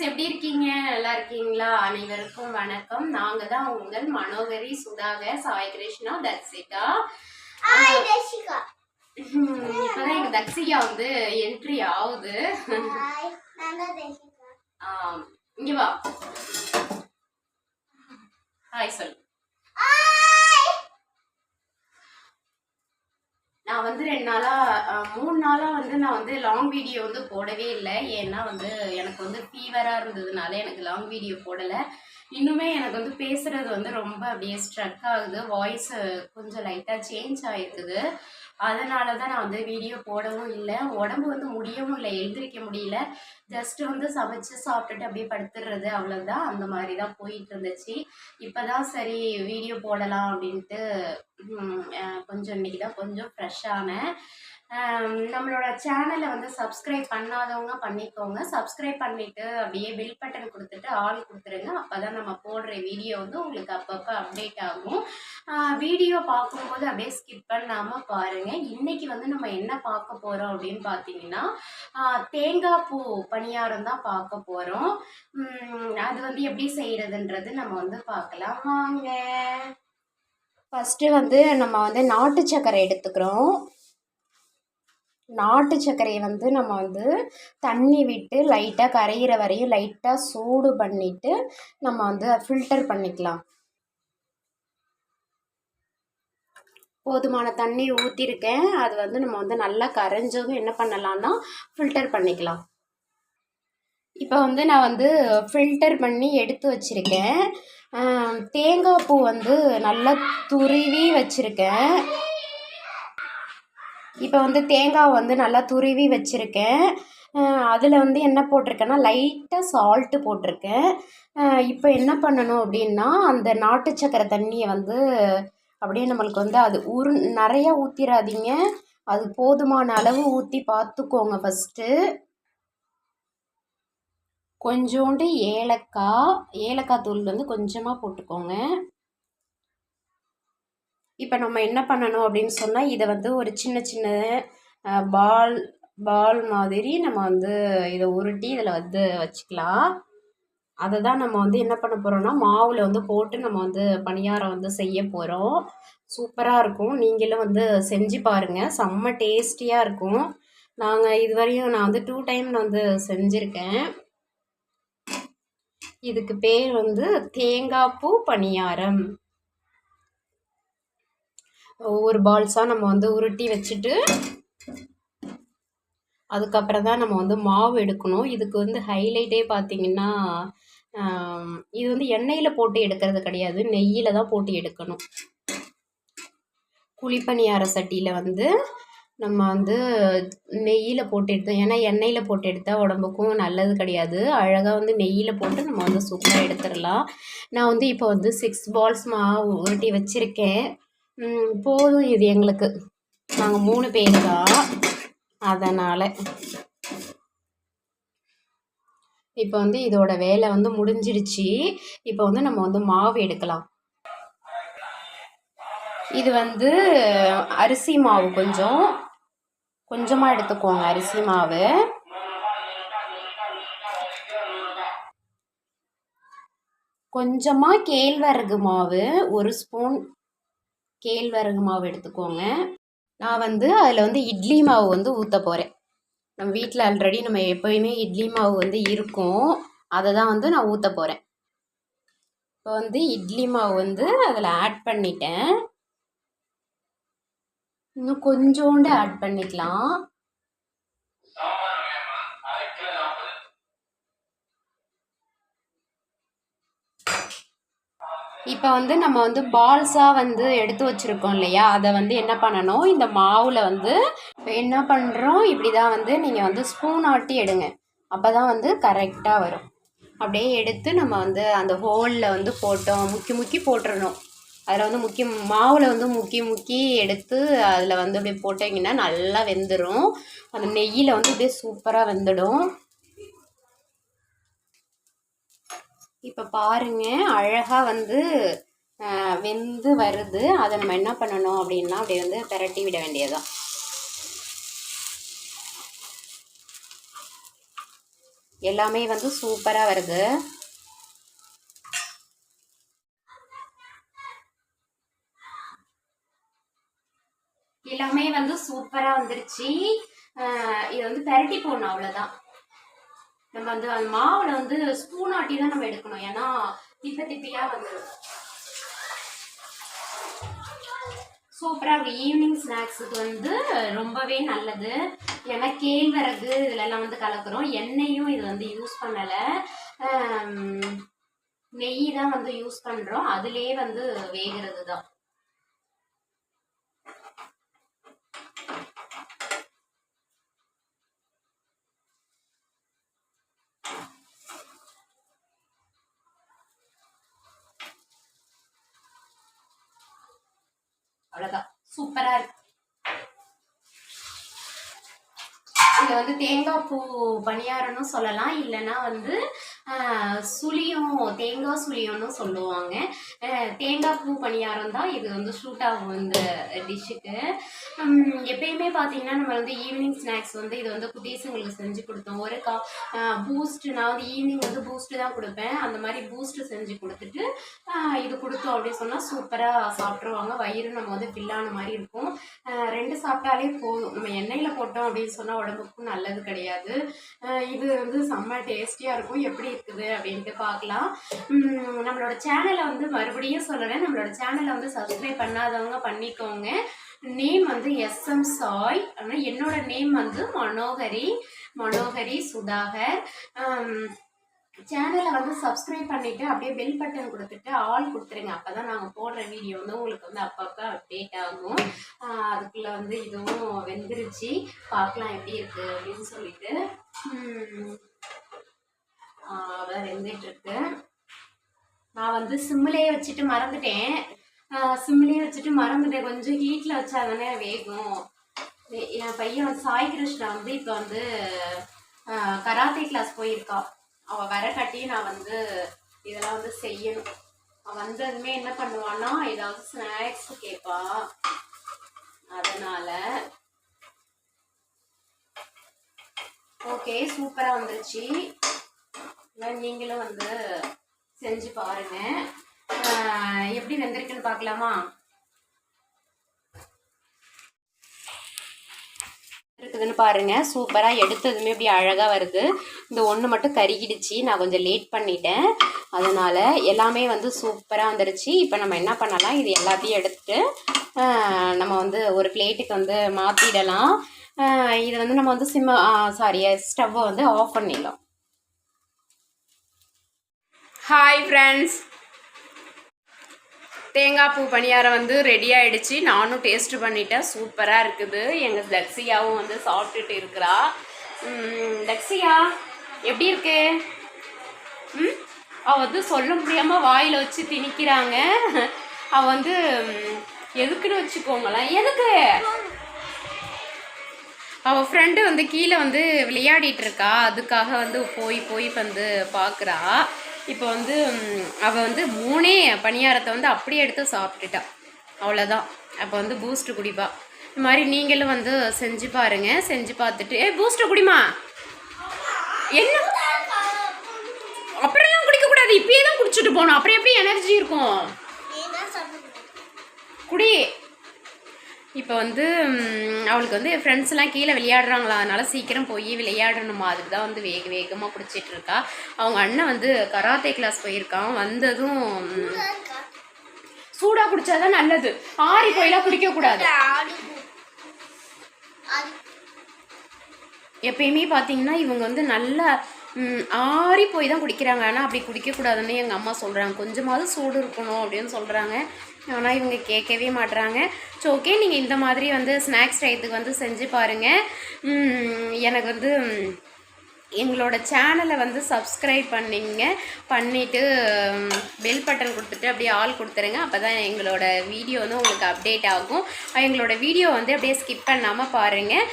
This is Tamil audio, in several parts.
ஃப்ரெண்ட்ஸ் எப்படி இருக்கீங்க? நல்லா இருக்கீங்களா? அனைவருக்கும் வணக்கம். நாங்க தான் உங்கள் மனோகரி சுதாகர் சாய் கிருஷ்ணா ஹம், இப்பதான் எங்க தர்சிகா வந்து என்ட்ரி ஆகுது. இங்க வா. ஹாய் சொல்லு ஹாய் நான் வந்து ரெண்டு நாளாக மூணு நாளாக வந்து நான் வந்து லாங் வீடியோ வந்து போடவே இல்லை. ஏன்னா வந்து எனக்கு வந்து ஃபீவராக இருந்ததுனால எனக்கு லாங் வீடியோ போடலை. இன்னுமே எனக்கு வந்து பேசுகிறது வந்து ரொம்ப அப்படியே ஸ்ட்ரக் ஆகுது. வாய்ஸ் கொஞ்சம் லைட்டாக சேஞ்ச் ஆகிருக்குது அதனால தான் நான் வந்து வீடியோ போடவும் இல்லை. உடம்பு வந்து முடியவும் இல்லை எழுந்திரிக்க முடியல. ஜஸ்ட் வந்து சமைச்சு சாப்பிட்டுட்டு அப்படியே படுத்துடுறது அவ்வளோதான் அந்த மாதிரி தான் போயிட்டு இருந்துச்சு. இப்போதான் சரி வீடியோ போடலாம் அப்படின்ட்டு கொஞ்சம் இன்னைக்கு தான் கொஞ்சம் ஃப்ரெஷ்ஷானேன் நம்மளோட சேனலை வந்து சப்ஸ்கிரைப் பண்ணாதவங்க பண்ணிக்கோங்க. சப்ஸ்கிரைப் பண்ணிவிட்டு அப்படியே பில் பட்டன் கொடுத்துட்டு ஆள் கொடுத்துருங்க. அப்போ தான் நம்ம போடுற வீடியோ வந்து உங்களுக்கு அப்பப்போ அப்டேட் ஆகும். வீடியோ பார்க்கும்போது அப்படியே ஸ்கிப் பண்ணாமல் பாருங்கள் இன்றைக்கி வந்து நம்ம என்ன பார்க்க போகிறோம் அப்படின்னு பார்த்தீங்கன்னா தேங்காய் பூ பணியாரம் தான் பார்க்க போகிறோம் அது வந்து எப்படி செய்கிறதுன்றது நம்ம வந்து பார்க்கலாம். வாங்க. ஃபஸ்ட்டு வந்து நம்ம வந்து நாட்டு சர்க்கரை எடுத்துக்கிறோம். நாட்டு சர்க்கரையை வந்து நம்ம வந்து தண்ணி விட்டு லைட்டாக கரையிற வரையும் லைட்டாக சூடு பண்ணிவிட்டு நம்ம வந்து ஃபில்டர் பண்ணிக்கலாம். போதுமான தண்ணி ஊற்றிருக்கேன் அது வந்து நம்ம வந்து நல்லா கரைஞ்சதும் என்ன பண்ணலாம்னா ஃபில்டர் பண்ணிக்கலாம். இப்போ வந்து நான் வந்து ஃபில்டர் பண்ணி எடுத்து வச்சுருக்கேன். தேங்காய் பூ வந்து நல்லா துருவி வச்சுருக்கேன். இப்போ வந்து தேங்காய் வந்து நல்லா துருவி வச்சுருக்கேன். அதில் வந்து என்ன போட்டிருக்கேன்னா லைட்டாக சால்ட்டு போட்டிருக்கேன். இப்போ என்ன பண்ணணும் அப்படின்னா அந்த நாட்டு சக்கரை தண்ணியை வந்து அப்படியே நம்மளுக்கு வந்து அது உரு நிறையா ஊற்றிடாதீங்க அது போதுமான அளவு ஊற்றி பார்த்துக்கோங்க ஃபஸ்ட்டு கொஞ்சோண்டு ஏலக்காய் ஏலக்காய் தூள் வந்து கொஞ்சமாக போட்டுக்கோங்க. இப்போ நம்ம என்ன பண்ணணும் அப்படின்னு சொன்னால் இதை வந்து ஒரு சின்ன சின்ன பால் பால் மாதிரி நம்ம வந்து இதை உருட்டி இதில் வந்து வச்சுக்கலாம். அதை தான் நம்ம வந்து என்ன பண்ண போகிறோம்னா மாவில் வந்து போட்டு நம்ம வந்து பணியாரம் வந்து செய்ய போகிறோம் சூப்பராக இருக்கும். நீங்களும் வந்து செஞ்சு பாருங்கள் செம்ம டேஸ்டியாக இருக்கும். நாங்கள் இதுவரையும் நான் வந்து டூ டைம் நான் வந்து செஞ்சுருக்கேன். இதுக்கு பேர் வந்து தேங்காய் பூ பணியாரம். ஒவ்வொரு பால்ஸாக நம்ம வந்து உருட்டி வச்சுட்டு அதுக்கப்புறம் தான் நம்ம வந்து மாவு எடுக்கணும். இதுக்கு வந்து ஹைலைட்டே பார்த்தீங்கன்னா இது வந்து எண்ணெயில் போட்டு எடுக்கிறது கிடையாது. நெய்யில் தான் போட்டு எடுக்கணும். குழிப்பணியார சட்டியில் வந்து நம்ம வந்து நெய்யில் போட்டு எடுத்தோம். ஏன்னா எண்ணெயில் போட்டு எடுத்தால் உடம்புக்கும் நல்லது கிடையாது. அழகாக வந்து நெய்யில் போட்டு நம்ம வந்து சூப்பராக எடுத்துடலாம். நான் வந்து இப்போ வந்து சிக்ஸ் பால்ஸ் மாவு உருட்டி வச்சுருக்கேன். போதும் இது எங்களுக்கு. நாங்கள் மூணு பேர் தான் அதனால். இப்போ வந்து இதோட வேலை வந்து முடிஞ்சிடுச்சு. இப்போ வந்து நம்ம வந்து மாவு எடுக்கலாம். இது வந்து அரிசி மாவு கொஞ்சம். கொஞ்சமாக எடுத்துக்கோங்க அரிசி மாவு. கொஞ்சமாக கேழ்வரகு மாவு ஒரு ஸ்பூன் கேழ்வரகு மாவு எடுத்துக்கோங்க. நான் வந்து அதில் வந்து இட்லி மாவு வந்து ஊற்ற போகிறேன் நம்ம வீட்டில் ஆல்ரெடி நம்ம எப்போயுமே இட்லி மாவு வந்து இருக்கும். அதை தான் வந்து நான் ஊற்ற போகிறேன் இப்போ வந்து இட்லி மாவு வந்து அதில் ஆட் பண்ணிட்டேன். இன்னும் கொஞ்சோண்டு ஆட் பண்ணிக்கலாம். இப்போ வந்து நம்ம வந்து பால்ஸாக வந்து எடுத்து வச்சுருக்கோம் இல்லையா? அதை வந்து என்ன பண்ணணும்? இந்த மாவில் வந்து இப்போ என்ன பண்ணுறோம் இப்படி தான் வந்து நீங்கள் வந்து ஸ்பூன் ஆட்டி எடுங்க. அப்போ தான் வந்து கரெக்டாக வரும். அப்படியே எடுத்து நம்ம வந்து அந்த ஹோலில் வந்து போட்டோம். முக்கி முக்கி போட்டுடணும் அதில் வந்து முக்கி மாவில் வந்து முக்கி முக்கி எடுத்து அதில் வந்து அப்படியே போட்டிங்கன்னா நல்லா வெந்துடும் அந்த நெய்யில் வந்து அப்படியே சூப்பராக வெந்துடும். இப்போ பாருங்க அழகாக வந்து வெந்து வருது. அதை நம்ம என்ன பண்ணணும் அப்படின்னா அப்படி வந்து பெரட்டி விட வேண்டியதுதான். எல்லாமே வந்து சூப்பராக வருது. எல்லாமே வந்து சூப்பராக வந்துருச்சு. இதை இது வந்து பெரட்டி போடணும் அவ்வளோதான் நம்ம வந்து அந்த மாவில் வந்து ஸ்பூன் ஆட்டி தான் நம்ம எடுக்கணும். ஏன்னா திப்ப திப்பியாக வந்துடும் சூப்பராக இருக்கும். ஈவினிங் ஸ்நாக்ஸுக்கு வந்து ரொம்பவே நல்லது. ஏன்னா கேழ்வரகு இதுலலாம் வந்து கலக்குறோம். எண்ணெயும் இது வந்து யூஸ் பண்ணலை. நெய் தான் வந்து யூஸ் பண்ணுறோம் அதுலேயே வந்து வேகிறது தான் அவ்வளோதான் சூப்பராக இருக்கு இது வந்து தேங்காய் பூ பணியாரம்னு சொல்லலாம். இல்லைன்னா வந்து சுழியும் தேங்காய் சுழியம்னு சொல்லுவாங்க. தேங்காய் பூ பணியாரம் தான் இது வந்து ஷூட் ஆகும் இந்த டிஷ்ஷுக்கு எப்பயுமே பார்த்தீங்கன்னா நம்ம வந்து ஈவினிங் ஸ்நாக்ஸ் வந்து இது வந்து குட்டீஸுங்களுக்கு செஞ்சு கொடுத்தோம். ஒரு கா பூஸ்ட் நான் வந்து ஈவினிங் வந்து பூஸ்ட்டு தான் கொடுப்பேன். அந்த மாதிரி பூஸ்ட்டு செஞ்சு கொடுத்துட்டு இது கொடுத்தோம் அப்படின்னு சொன்னால் சூப்பராக சாப்பிட்ருவாங்க வயிறு நம்ம வந்து ஃபில்லான மாதிரி இருக்கும். ரெண்டு சாப்பிட்டாலே போதும். நம்ம எண்ணெயில் போட்டோம் அப்படின்னு சொன்னால் உடம்புக்கும் நல்லது கிடையாது. இது வந்து செம்ம டேஸ்டியாக இருக்கும். எப்படி இருக்குது அப்படின்ட்டு பார்க்கலாம். நம்மளோட சேனலை வந்து மறுபடியும் சொல்கிறேன் நம்மளோட சேனலை வந்து சப்ஸ்கிரைப் பண்ணாதவங்க பண்ணிக்கோங்க. நேம் வந்து எஸ்எம் சாய் ஆனால் என்னோட நேம் வந்து மனோகரி. மனோகரி சுதாகர். சேனலை வந்து சப்ஸ்கிரைப் பண்ணிவிட்டு அப்படியே பெல் பட்டன் கொடுத்துட்டு ஆல் கொடுத்துருங்க. அப்போ தான் நாங்கள் போடுற வீடியோ வந்து உங்களுக்கு வந்து அப்பப்போ அப்டேட் ஆகும். அதுக்குள்ளே வந்து இதுவும் வெந்துருச்சு. பார்க்கலாம் எப்படி இருக்குது அப்படின்னு சொல்லிட்டு. உம், அதான் வெந்துட்டுருக்கு நான் வந்து சிம்மிலே வச்சுட்டு மறந்துட்டேன். சிம்மிலே வச்சுட்டு மறந்துட்டேன். கொஞ்சம் ஹீட்டில் வச்சா தானே வேகும் என் பையன் வந்து சாய் கிருஷ்ணா வந்து இப்போ வந்து கராத்தே கிளாஸ் போயிருக்கா. அவள் வர கட்டி நான் வந்து இதெல்லாம் வந்து செய்யணும். அவன் வந்ததுமே என்ன பண்ணுவான்னா ஏதாவது ஸ்நாக்ஸ் கேட்பா அதனால ஓகே சூப்பராக வந்துருச்சு. நீங்களும் வந்து செஞ்சு பாருங்க. எப்படி வெந்திருக்குன்னு பார்க்கலாமா? இருக்குதுன்னு பாருங்க. சூப்பராக எடுத்ததுமே இப்படி அழகாக வருது. இந்த ஒன்று மட்டும் கருகிடுச்சு. நான் கொஞ்சம் லேட் பண்ணிட்டேன். அதனால் எல்லாமே வந்து சூப்பராக வந்துருச்சு. இப்போ நம்ம என்ன பண்ணலாம்? இது எல்லாத்தையும் எடுத்துட்டு நம்ம வந்து ஒரு பிளேட்டுக்கு வந்து மாற்றிடலாம் இது வந்து நம்ம வந்து சிம்ம சாரி ஸ்டவ்வை வந்து ஆஃப் பண்ணிடலாம். ஹாய் ஃப்ரெண்ட்ஸ் தேங்காய் பூ பணியாரம் வந்து ரெடி ஆகிடுச்சு நானும் டேஸ்ட் பண்ணிட்டேன். சூப்பராக இருக்குது. எங்கள் தக்ஸியாவும் வந்து சாப்பிட்டுட்டு இருக்கிறா. ம், தக்ஸியா எப்படி இருக்கு? ம் அவள் வந்து சொல்ல முடியாமல் வாயில் வச்சு திணிக்கிறாங்க. அவள் வந்து எதுக்குன்னு வச்சுக்கோங்களேன். எதுக்கு? அவள் ஃப்ரெண்டு வந்து கீழே வந்து விளையாடிட்டு இருக்கா. அதுக்காக வந்து போய் போய் வந்து பார்க்குறா இப்போ வந்து ம், அவ வந்து மூணே பணியாரத்தை வந்து அப்படியே எடுத்து சாப்பிட்டுட்டா. அவ்வளோதான் அப்போ வந்து பூஸ்ட் குடிப்பா. இந்த மாதிரி நீங்களும் வந்து செஞ்சு பாருங்க. செஞ்சு பார்த்துட்டு ஏ பூஸ்ட் குடிமா என்ன? அப்புறம்லாம் குடிக்கக்கூடாது. இப்பயே தான் குடிச்சிட்டு போகணும். அப்புறம் எப்படி எனர்ஜி இருக்கும்? குடி. இப்போ வந்து அவளுக்கு வந்து ஃப்ரெண்ட்ஸ்லாம் கீழே விளையாடுறாங்களா? அதனால சீக்கிரம் போய் விளையாடணுமா? அதுக்கு தான் வந்து வேக வேகமாக குடிச்சிட்டு இருக்கா. அவங்க அண்ணன் வந்து கராத்தே கிளாஸ் போயிருக்கான். வந்ததும் சூடாக குடித்தாதான் நல்லது. ஆறி போயெல்லாம் குடிக்கக்கூடாது எப்பயுமே பார்த்தீங்கன்னா இவங்க வந்து நல்லா ஆறி போய் தான் குடிக்கிறாங்க. ஆனால் அப்படி குடிக்கக்கூடாதுன்னு எங்கள் அம்மா சொல்கிறாங்க கொஞ்சமாவது சூடு இருக்கணும் அப்படின்னு சொல்கிறாங்க ஆனால் இவங்க கேட்கவே மாட்றாங்க. ஸோ ஓகே நீங்கள் இந்த மாதிரி வந்து ஸ்நாக்ஸ் டயத்துக்கு வந்து செஞ்சு பாருங்கள் எனக்கு வந்து எங்களோட சேனலை வந்து சப்ஸ்கிரைப் பண்ணிங்க. பண்ணிவிட்டு பெல் பட்டன் கொடுத்துட்டு அப்படியே ஆல் கொடுத்துருங்க. அப்போ தான் எங்களோட வீடியோ வந்து உங்களுக்கு அப்டேட் ஆகும். எங்களோட வீடியோ வந்து அப்படியே ஸ்கிப் பண்ணாமல் பாருங்கள்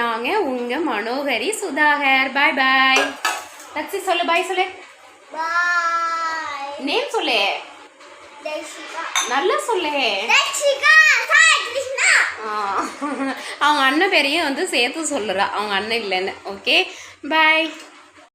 நாங்கள் உங்கள் மனோகரி சுதாகர். பாய் பாய் லக்ஸி சொல்லு பாய் சொல்லு. நேம் சொல்லு. நல்லா சொல்லு. அவங்க அண்ணன் பேரையும் வந்து சேர்த்து சொல்லுறா. அவங்க அண்ணன் இல்லைன்னு. Okay bye